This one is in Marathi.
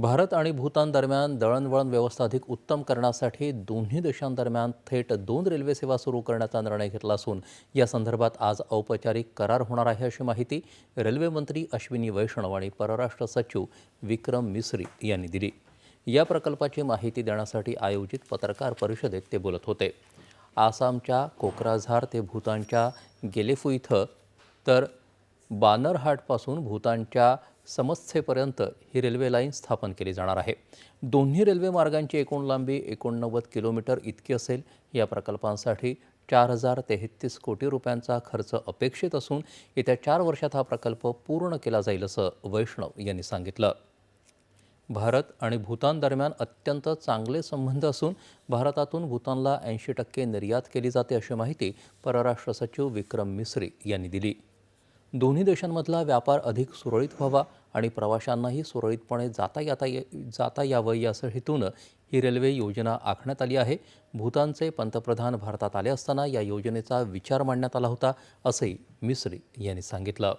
भारत आणि भूतान दरम्यान दळणवळण व्यवस्था अधिक उत्तम करण्यासाठी दोन्ही देशांदरम्यान थेट दोन रेल्वे सेवा सुरू करण्याचा निर्णय घेतला असून या संदर्भात आज औपचारिक करार होणार आहे अशी माहिती रेल्वे मंत्री अश्विनी वैष्णव आणि परराष्ट्र सचिव विक्रम मिस्री यांनी दिली. या प्रकल्पाची माहिती देण्यासाठी आयोजित पत्रकार परिषदेत ते बोलत होते. आसामच्या कोक्राझार ते भूतानच्या गेलेफू इथं तर बानरहाटपासून भूतानच्या समस्येपर्यंत ही रेल्वे लाईन स्थापन केली जाणार आहे. दोन्ही रेल्वे मार्गांची एकूण लांबी एकोणनव्वद किलोमीटर इतकी असेल. या प्रकल्पांसाठी चार हजार तेहतीस कोटी रुपयांचा खर्च अपेक्षित असून येत्या चार वर्षात हा प्रकल्प पूर्ण केला जाईल असं वैष्णव यांनी सांगितलं. भारत आणि भूतान दरम्यान अत्यंत चांगले संबंध असून भारतातून भूतानला ऐंशी टक्के निर्यात केली जाते अशी माहिती परराष्ट्र सचिव विक्रम मिस्री यांनी दिली. दोन्ही देशांमधला व्यापार अधिक सुरळीत व्हावा आणि प्रवाशांनाही सुरळीतपणे जाता येता ये जाता यावं याचं हेतूनं ही रेल्वे योजना आखण्यात आली आहे. भूतानचे पंतप्रधान भारतात आले असताना या योजनेचा विचार मांडण्यात आला होता असंही मिस्री यांनी सांगितलं.